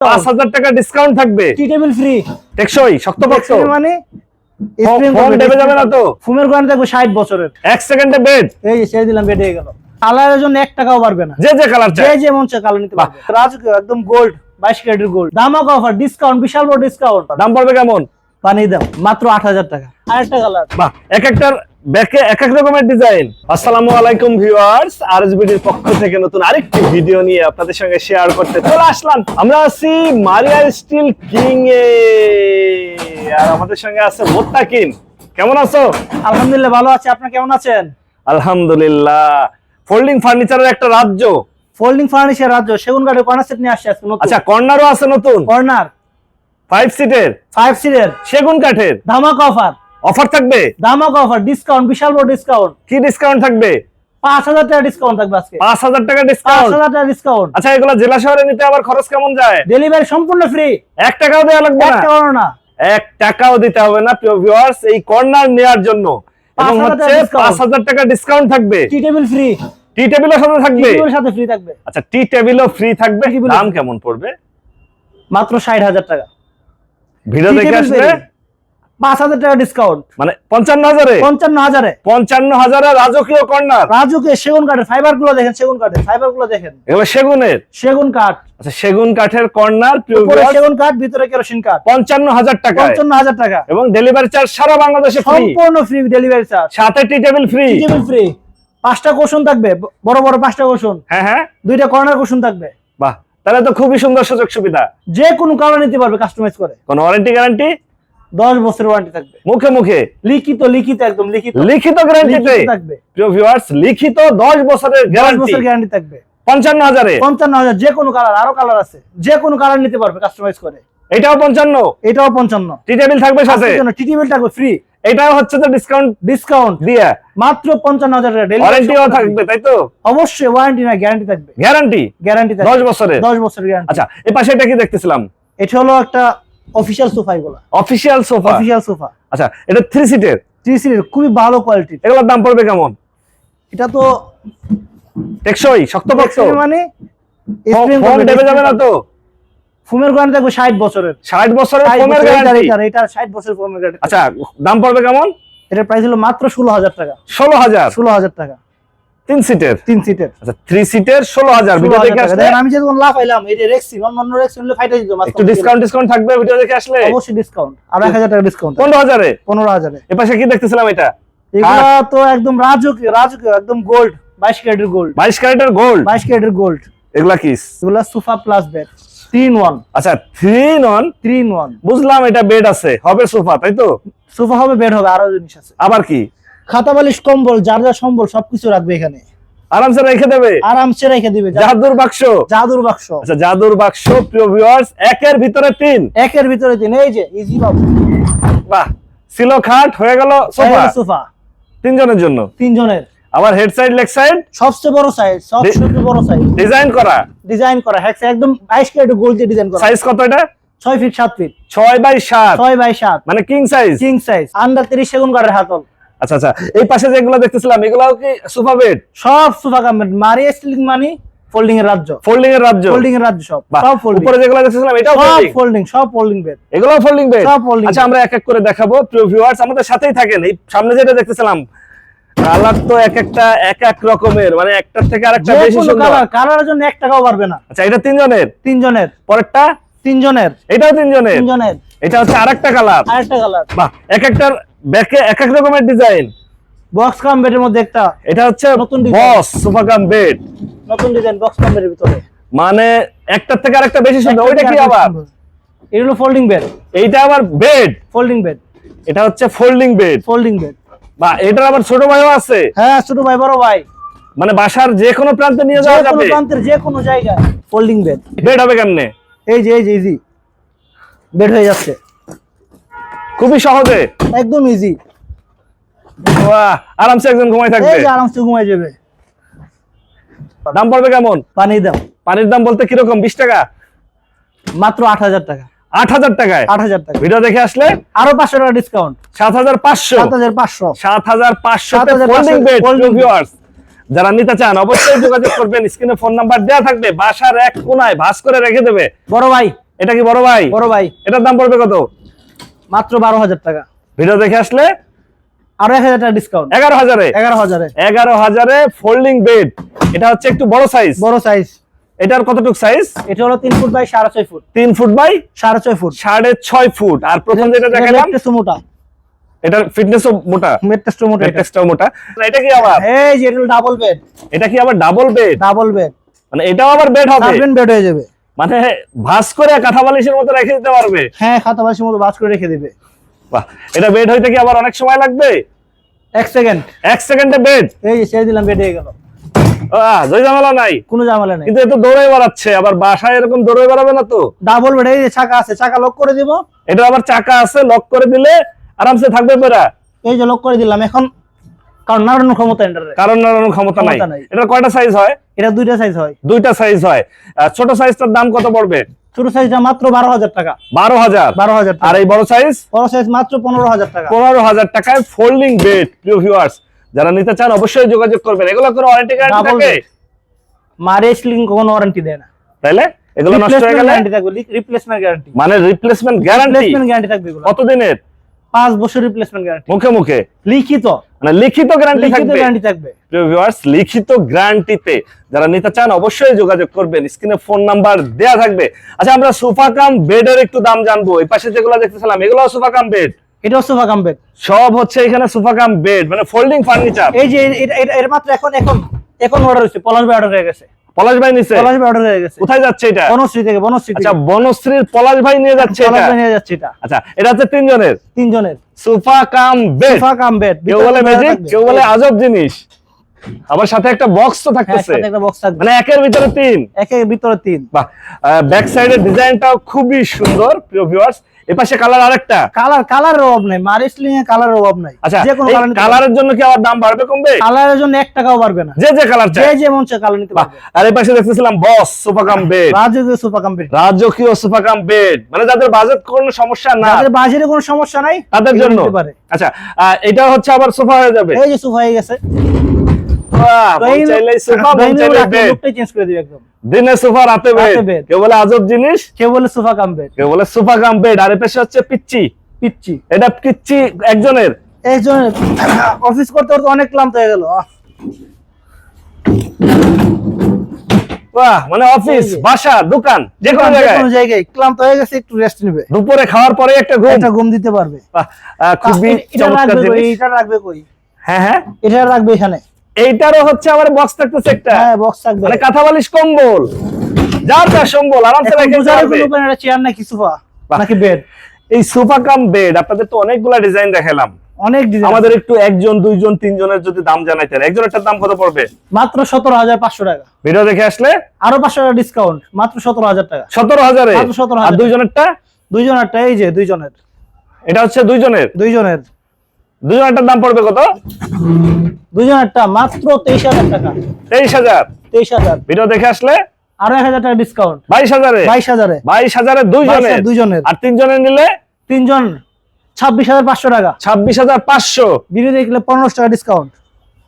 পাঁচ হাজার টাকা ডিসকাউন্ট থাকবে। Tea table free. টেকসই শক্তপোক্ত। মানে যাবে না তো। ফুমের গ্রান্ড থাকবে ষাট বছরের। এক সেকেন্ডে বেড এই ছেড়ে দিলাম বেডে গেল। কালারের জন্য এক টাকাও পারবে না। যে যে কালার যে চাই যে মন চায় কালার নিতে পারবে। রাজকীয় একদম গোল্ড বাইশ ক্যারেটের গোল্ড দামাক অফার ডিসকাউন্ট বিশাল বড় ডিসকাউন্ট দাম পড়বে কেমন? বানিয়ে দাও। মাত্র আট হাজার টাকা। আরেকটা কালার বাহ। এক একটার ব্যাকে এক এক রকমের ডিজাইন আসসালামু আলাইকুম ভিউয়ার্স আরএসবিডির পক্ষ থেকে নতুন আরেকটি ভিডিও নিয়ে আপনাদের সঙ্গে শেয়ার করতে চলে আসলাম। আমরা আছি মারিয়া স্টিল কিং এ। আর আমাদের সঙ্গে আছে মোত্তাকিন কেমন আছো? আলহামদুলিল্লাহ ভালো আছে। আপনার কেমন আছেন? আলহামদুলিল্লাহ। ফোল্ডিং ফার্নিচারের একটা রাজ্য। ফোল্ডিং ফার্নিচার রাজ্য সেগুন কাঠের কর্নার সেট নিয়ে আসছে নতুন। আচ্ছা কর্নারও আছে নতুন? কর্নার ফাইভ সিটের ফাইভ সিটের সেগুন কাঠের? ধামাক অফার অফার থাকবে? ধামাক অফার ডিসকাউন্ট বিশাল বড় ডিসকাউন্ট কি ডিসকাউন্ট থাকবে? পাঁচ হাজার টাকা ডিসকাউন্ট থাকবে আজকে। পাঁচ হাজার টাকা ডিসকাউন্ট টাকা ডিসকাউন্ট আচ্ছা এগুলো জেলা শহরে নিতে আবার খরচ কেমন যায়? ডেলিভারি সম্পূর্ণ ফ্রি এক টাকাও দেওয়া লাগবে না? টাকাও না। এক টাকাও দিতে হবে না প্রিয় ভিউয়ার্স এই কর্নার নেওয়ার জন্য। এবং 5,000 হচ্ছে। পাঁচ হাজার টাকা ডিসকাউন্ট থাকবে। টি টেবিল ফ্রি টি টেবিলের সাথে থাকবে? টেবিলের সাথে ফ্রি থাকবে। আচ্ছা টি টেবিলও ফ্রি থাকবে। দাম কেমন পড়বে? মাত্র ষাট হাজার টাকা। ভিডিও দেখে আসলে free। পাঁচ হাজার টাকা ডিসকাউন্ট মানে পঞ্চান্ন হাজারে? পঞ্চান্ন হাজারে। পঞ্চান্ন হাজারে রাজকীয় কর্নার রাজুকে সেগুন কাঠের ফাইবারগুলো দেখেন সেগুন কাঠের ফাইবারগুলো দেখেন। এবার সেগুনের? সেগুন কাঠ। আচ্ছা সেগুন কাঠের কর্নার প্রিয় উপরে viewers, সেগুন কাঠ ভিতরে কেরোসিন কাঠ। পঞ্চান্ন হাজার টাকা পঞ্চান্ন হাজার টাকা। এবং ডেলিভারি চার্জ সারা বাংলাদেশে সম্পূর্ণ ফ্রি ডেলিভারি চার্জ সাথে tea table free table free পাঁচটা কোশন থাকবে বড় বড় পাঁচটা কোশন হ্যাঁ হ্যাঁ। দুইটা কর্নার থাকবে। বাহ তাহলে তো খুবই সুন্দর সুযোগ সুবিধা। যে কোনো কালার নিতে পারবে কাস্টমাইজ করে। কোনো ওয়ারেন্টি গ্যারান্টি দশ বছরের ওয়ারেন্টি থাকবে। মুখে মুখে? লিখিত লিখিত একদম লিখিত। লিখিত গ্যারান্টিতে থাকবে। প্রিয় ভিউয়ার্স লিখিত 10 বছরের দশ গ্যারান্টি বছর গ্যারান্টি থাকবে। 55 হাজারে? পঞ্চান্ন হাজার যে কোনো কালার আরও কালার আছে। যে কোনো কালার নিতে পারবে কাস্টমাইজ করে। এটাও 55 এটাও পঞ্চান্ন। টি টেবিল থাকবে সাথে? টিটিবিল থাকবে ফ্রি এটাও হচ্ছে তো ডিসকাউন্ট ডিসকাউন্ট দিয়ে? মাত্র পঞ্চান্ন হাজার টাকা ওয়ারেন্টিও থাকবে তাই তো? অবশ্যই ওয়ারেন্টি না গ্যারান্টি থাকবে। গ্যারান্টি গ্যারান্টি 10 বছরের? দশ বছরের গ্যারান্টি আচ্ছা এই পাশে এটা কি দেখতেছিলাম? এটা হলো একটা অফিসিয়াল সোফা এগুলো। অফিশিয়াল সোফা অফিসিয়াল সোফা আচ্ছা এটা থ্রি সিটের থ্রি সিটের খুবই ভালো কোয়ালিটির এগুলোর দাম পড়বে কেমন? এটা তো টেকসই শক্তপোক্ত মানে ফোম- দেবে যাবে না তো? ফুমের গ্যারান্টি থাকবে ষাট বছরের। 60 বছরের 60 ফোমের গ্যারান্টি এটা ষাট বছরের ফোমের গ্যারান্টি আচ্ছা দাম পড়বে কেমন? এটার প্রাইস হলো মাত্র ষোলো হাজার টাকা। 16000 ষোলো হাজার টাকা। তিন সিটের তিন সিটের আচ্ছা থ্রি সিটের 16000 ভিডিও দেখে আসলে আমি যখন লাভ পাইলাম রেক্সি অন্য রেক্সি হলে ফাইটা দিত একটু ডিসকাউন্ট ডিসকাউন্ট থাকবে ভিডিও দেখে আসলে? অবশ্যই ডিসকাউন্ট আর এক হাজার টাকা ডিসকাউন্ট পনেরো হাজারে? পনেরো হাজারে। এপাশে কি দেখতেছিলাম এটা? এগুলা তো একদম রাজকীয় রাজকীয় একদম গোল্ড বাইশ ক্যারেটের গোল্ড বাইশ ক্যারেটের গোল্ড বাইশ ক্যারেটের গোল্ড এগুলা কি? এগুলা সোফা প্লাস বেড তিন ওয়ান আচ্ছা থ্রি নন থ্রি ওয়ান বুঝলাম এটা বেড আছে হবে সোফা তাই তো? সোফা হবে বেড হবে আরও জিনিস আছে। আবার কি? খাতা বালিশ কম্বল যার যা সম্বল সবকিছু রাখবে এখানে। আরামসে রেখে দেবে? আরামসে রেখে দিবে জাদুর বাক্স? জাদুর বাক্স। আচ্ছা জাদুর বাক্স প্রিয় ভিউয়ার্স একের ভিতরে তিন। একের ভিতরে তিন এই যে ইজি বাবু। বাহ ছিল খাট হয়ে গেল সোফা। সোফা। তিনজনের জন্য? তিনজনের। আবার হেড সাইড লেগ সাইড সবচেয়ে বড় সাইজ সবচেয়ে বড় সাইজ ডিজাইন করা? ডিজাইন করা হ্যাঁ একদম বাইশ ক্যারেট গোল্ড দিয়ে ডিজাইন করা। সাইজ কত এটা? ছয় ফিট সাত ফিট ছয় বাই সাত। ছয় বাই সাত। মানে king size king size under তিরিশ সেগুন কাঠের হাতল। আচ্ছা আচ্ছা এই পাশে যেগুলো দেখতেছিলাম এগুলাও কি সোফা বেড সব সোফা মারি স্টিলিং মানি ফোল্ডিং এর রাজ্য। ফোল্ডিং এর রাজ্য? ফোল্ডিং এর রাজ্য সব সব ফোল্ডিং উপরে যেগুলো দেখতেছিলাম এটাও সব ফোল্ডিং সব ফোল্ডিং বেড এগুলো ফোল্ডিং বেড সব folding আচ্ছা আমরা এক এক করে দেখাবো প্রিয় ভিউয়ার্স আমাদের সাথেই থাকেন। এই সামনে যেটা দেখতেছিলাম কালার তো এক একটা এক এক রকমের মানে একটার থেকে আরেকটা বেশি সুন্দর। কালার কালারের জন্য এক টাকাও পারবে না। আচ্ছা এটা তিনজনের? তিনজনের। পরেরটা? তিনজনের। এটাও তিনজনের? তিনজনের। এটা হচ্ছে আরেকটা কালার আরেকটা কালার বাহ এক একটার ব্যাকে এক এক রকমের ডিজাইন বক্স কাম বেডের মধ্যে একটা এটা হচ্ছে নতুন। বস সোফা কাম বেড নতুন ডিজাইন বক্স কাম বেডের ভিতরে। মানে একটার থেকে আরেকটা বেশি সুন্দর। ওইটা কি আবার? এগুলো ফোল্ডিং বেড এইটা আবার বেড ফোল্ডিং বেড এটা হচ্ছে ফোল্ডিং বেড ফোল্ডিং বেড বা এটার আবার ছোট ভাইও আছে। হ্যাঁ ছোট ভাই বড় ভাই। মানে বাসার যে কোনো প্রান্তে নিয়ে যাওয়া কোনো যাবে। প্রান্তের যে কোনো জায়গায় ফোল্ডিং বেড বেড হবে কেমনে? এই যে এই যে ইজি বেড হয়ে যাচ্ছে। খুবই সহজে? একদম ইজি বাহ, আরামসে একজন ঘুমাই থাকবে। এই যে আরামসে ঘুমাই যাবে। দাম পড়বে কেমন? পানি দাও পানির দাম বলতে কীরকম? বিশ টাকা? মাত্র আট হাজার টাকা। আট হাজার টাকায়? আট হাজার টাকা। ভিডিও দেখে আসলে? আরও পাঁচশো টাকা ডিসকাউন্ট সাত হাজার পাঁচশো। সাত হাজার পাঁচশো। সাত হাজার পাঁচশো 7,500 ফোল্ডিং বেড folding ভিউয়ার্স যারা নিতে চান অবশ্যই যোগাযোগ করবেন। স্ক্রিনে ফোন নাম্বার দেওয়া থাকবে। বাসার এক কোনায় ভাস করে রেখে দেবে। বড় ভাই। এটা কি বড় ভাই? বড় ভাই। এটার দাম পড়বে কত? মাত্র বারো হাজার টাকা। ভিডিও দেখে আসলে আরও এক হাজার টাকা ডিসকাউন্ট এগারো হাজারে। এগারো হাজারে। এগারো হাজারে ফোল্ডিং বেড এটা হচ্ছে একটু বড় সাইজ বড় সাইজ এটার কতটুক সাইজ এটা হলো তিন ফুট বাই সাড়ে ছয় ফুট। তিন ফুট বাই সাড়ে ছয় ফুট। সাড়ে ছয় ফুট। আর প্রথম যেটা দেখালাম মোটা। এটার ফিটনেসও মোটা। মেট্রেসটা মোটা। টেক্সটাও মোটা। এটা কি আবার? এই যে এটা ডাবল বেড এটা কি আবার ডাবল বেড ডাবল বেড মানে এটাও আবার বেড হবে? বেড হয়ে যাবে। মানে ভাস করে কাঁথা বালিশের মতো রেখে দিতে পারবে? হ্যাঁ বাসির মতো বাস করে রেখে দিবে। বাহ এটা বেড হইতে কি আবার অনেক সময় লাগবে? এক সেকেন্ড এক সেকেন্ডে বেড এই যে ছেড়ে দিলাম বেড হয়ে গেল। জয় ঝামেলা নাই। কোনো ঝামেলা নেই। কিন্তু এ তো দৌড়ে আবার বাসায় এরকম দৌড়ে বেড়াবে না তো? ডাবল বেড এই যে চাকা আছে চাকা লক করে দিব। এটা আবার চাকা আছে লক করে দিলে আরামসে থাকবে পেরা এই যে লক করে দিলাম এখন কারণ নাড়ানোর ক্ষমতা এন্টারে কারণ নাড়ানোর ক্ষমতা নাই। এটা কয়টা সাইজ হয়? এটা দুইটা সাইজ হয়। দুইটা সাইজ হয়। ছোট সাইজটার দাম কত পড়বে? ছোট সাইজটা মাত্র বারো হাজার টাকা। বারো হাজার? বারো হাজার আর এই বড় সাইজ বড় সাইজ মাত্র পনেরো হাজার টাকা। পনেরো হাজার টাকায় ফোল্ডিং বেড প্রিয় ভিউয়ার্স যারা নিতে চান অবশ্যই যোগাযোগ করবেন। এগুলো কোনো ওয়ারেন্টি গ্যারান্টি থাকে? bed। মারে স্লিং কোনো ওয়ারেন্টি দেয় না। তাইলে? এগুলো নষ্ট হয়ে গেলে? রিপ্লেসমেন্ট গ্যারান্টি মানে রিপ্লেসমেন্ট গ্যারান্টি রিপ্লেসমেন্ট গ্যারান্টি থাকবে এগুলো। কতদিনের? পাঁচ বছর রিপ্লেসমেন্ট গ্যারান্টি মুখে মুখে। লিখিত। মানে লিখিত গ্যারান্টি লিখিত থাকবে? গ্যারান্টি থাকবে। প্রিয় ভিউয়ার্স লিখিত গ্যারান্টিতে যারা নিতে চান অবশ্যই যোগাযোগ করবেন। স্ক্রিনে ফোন নাম্বার দেয়া থাকবে। আচ্ছা আমরা সোফা কাম বেডের একটু দাম জানব। এই পাশে যেগুলো দেখতেছিলাম এগুলো সোফা কাম বেড। এটাও সোফা কাম বেড। সব হচ্ছে এখানে সোফা কাম বেড মানে ফোল্ডিং ফার্নিচার এই যে এটা এটা- এর মাত্র এখন এখন এখন অর্ডার হয়েছে। পলাশ ভাই অর্ডার হয়ে গেছে। পলাশ ভাই নিছে? পলাশ ভাই অর্ডার হয়ে গেছে। কোথায় যাচ্ছে এটা? বনশ্রী থেকে বনশ্রী আচ্ছা বনশ্রীর পলাশ ভাই নিয়ে যাচ্ছে পলাশ এটা? ভাই নিয়ে যাচ্ছে এটা। আচ্ছা এটা হচ্ছে তিনজনের? তিনজনের। Sofa cum bed. Sofa cum bed. কেউ বলে ম্যাজিক কেউ বলে আজব জিনিস। আবার সাথে একটা বক্স তো হ্যাঁ থাকতেছে। একটা বক্স থাকবে। মানে একের ভিতরে তিন। একের ভিতরে তিন। বাহ ব্যাক সাইডের ডিজাইনটাও খুবই সুন্দর প্রিয় ভিউয়ার্স এপাশে কালার আরেকটা। কালার কালারের অভাব নাই। মারিসলিং এ কালারের অভাব নাই। আচ্ছা যে কোনো কালার কালারের জন্য কি আবার দাম বাড়বে কমবে? কালারের জন্য এক টাকাও পারবে না। যে যে কালার চাই যে মন চায় কালার নিতে পারবে। আর এই পাশে দেখতেছিলাম বস সোফা কাম বেড রাজকীয় সোফা কাম বেড রাজকীয় সোফা কাম বেড মানে যাদের বাজেট কোনো সমস্যা না। যাদের কোনো সমস্যা নাই তাদের জন্য। আচ্ছা এটা হচ্ছে আবার সোফা হয়ে যাবে। এই যে সোফা হয়ে গেছে। চেঞ্জ করে দিবে একদম। দিনে সোফা রাতে বেড কেউ বলে আজব জিনিস? কেউ বলে সোফা কাম বেড কেউ বলে সোফা কাম বেড আর এই পাশে হচ্ছে পিচ্চি। পিচ্ছি এটা পিচ্চি একজনের। একজন অফিস করতে করতে অনেক ক্লান্ত হয়ে গেল বাহ মানে অফিস বাসা দোকান যে কোনো জায়গায়। কোনো জায়গায়। ক্লান্ত হয়ে গেছে একটু রেস্ট নেবে। দুপুরে খাওয়ার পরে একটা ঘুম। একটা ঘুম দিতে পারবে। খুবই চমৎকার জিনিস। এটা রাখবে কই? হ্যাঁ হ্যাঁ। এটা রাখবে এখানে। এইটারও হচ্ছে আবার বক্স থাকতেছে একটা। হ্যাঁ বক্স থাকবে। মানে কাঁথা বালিশ কম্বল। যা যা সম্বল আরামসে এখন রেখে পারবে। কোনো উপায় নেই, এটা চেয়ার নাকি সোফা নাকি বেড এই সোফা কাম বেড আপনাদের তো অনেকগুলা ডিজাইন দেখালাম। অনেক ডিজাইন আমাদের একটু একজন দুইজন তিনজনের যদি দাম জানাইতেন। একজনেরটার দাম কত পড়বে? মাত্র সতেরো হাজার পাঁচশো টাকা। ভিডিও দেখে আসলে? আরও পাঁচশো টাকা ডিসকাউন্ট মাত্র সতেরো হাজার টাকা। সতেরো হাজারে? মাত্র 17,000 আর দুইজনেরটা? দুইজনেরটা এই যে দুইজনের। এটা হচ্ছে দুইজনের? দুইজনের। দুইজনেরটার দাম পড়বে কত? দুইজনেরটা মাত্র তেইশ হাজার টাকা। তেইশ হাজার। তেইশ হাজার। ভিডিও দেখে আসলে? হাজার টাকা ডিসকাউন্ট বাইশ হাজারে? বাইশ হাজারে। বাইশ হাজারে দুইজনের? দুইজনের। আর তিনজনের নিলে? তিনজন ছাব্বিশ হাজার পাঁচশো টাকা। ছাব্বিশ হাজার পাঁচশো। ভিডিও দেখলে পনেরোশো টাকা ডিসকাউন্ট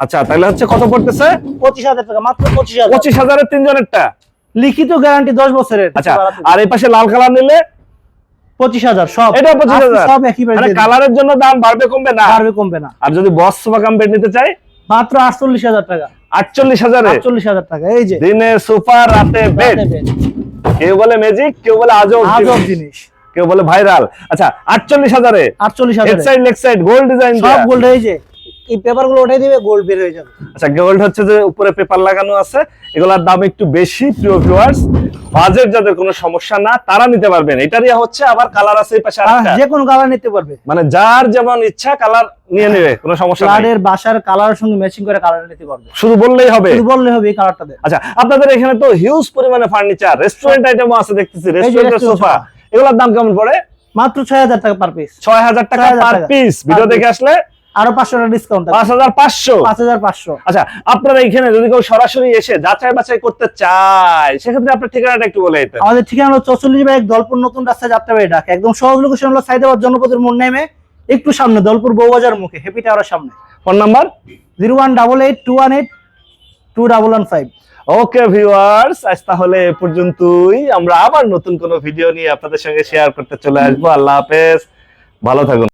আচ্ছা তাহলে হচ্ছে কত পড়তেছে? পঁচিশ হাজার টাকা মাত্র পঁচিশ হাজার। পঁচিশ হাজারের তিনজনেরটা। লিখিত গ্যারান্টি দশ বছরের। আচ্ছা আর এই পাশে লাল কালার নিলে পঁচিশ হাজার সব। এটা পঁচিশ হাজার। সব একই মানে কালারের জন্য দাম বাড়বে কমবে? না। বাড়বে কমবে না। আর যদি বস সোফা কাম বেড নিতে চাই? মাত্র আটচল্লিশ হাজার টাকা। আটচল্লিশ হাজারে? আটচল্লিশ হাজার টাকা এই যে। দিনে সোফা রাতে বেড কেউ বলে ম্যাজিক কেউ বলে আজব আজব জিনিস, কেউ বলে ভাইরাল আচ্ছা আটচল্লিশ হাজারে? আটচল্লিশ হাজার। Side leg side gold design সব গোল্ড এই যে। এই পেপারগুলো উঠাই দিবে গোল্ড বের হয়ে যাবে। আচ্ছা গোল্ড হচ্ছে যে উপরে পেপার লাগানো আছে এগুলার দাম একটু বেশি প্রিয় ভিউয়ার্স বাজেট যাদের কোনো সমস্যা না তারা নিতে পারবেন। এটারই হচ্ছে আবার কালার আছে এই পাশে আরেকটা। যে কোনো কালার নিতে পারবে। মানে যার যেমন ইচ্ছা কালার নিয়ে নেবে কোনো সমস্যা নাই। বাসার কালারের সঙ্গে ম্যাচিং করে কালার নিতে পারবে। শুধু বললেই হবে? শুধু বললে হবে এই কালারটা দেন। আচ্ছা আপনাদের এখানে তো হিউজ পরিমাণে ফার্নিচার রেস্টুরেন্ট আইটেমও আছে দেখতেছি রেস্টুরেন্টের সোফা। এগুলোর দাম কেমন পড়ে? মাত্র ছয় হাজার টাকা পার পিস ছয় হাজার টাকা পার পিস ভিডিও দেখে আসলে আরও পাঁচশো টাকা ডিসকাউন্ট পাঁচ হাজার পাঁচশো? পাঁচ হাজার পাঁচশো। আচ্ছা আপনারা এখানে যদি কেউ সরাসরি এসে যাচাই বাছাই করতে চায় সেক্ষেত্রে আপনার ঠিকানাটা একটু বলে দিতেন। আমাদের ঠিকানা হলো চৌচল্লিশ এক দলপুর নতুন রাস্তা যাত্রাবাড়ি ঢাকা একদম সহজ লোকেশন হলো সাইদাবাদ জনপদের মোড় নেমে একটু সামনে দলপুর বউবাজার মুখে হ্যাপি টাওয়ারের সামনে। Phone number? Zero one double eight two one eight two double one five. Okay viewers আজ তাহলে এ পর্যন্তই। আমরা আবার নতুন কোনো ভিডিও নিয়ে আপনাদের সঙ্গে শেয়ার করতে চলে আসব। আল্লাহ হাফেজ। ভালো থাকুন।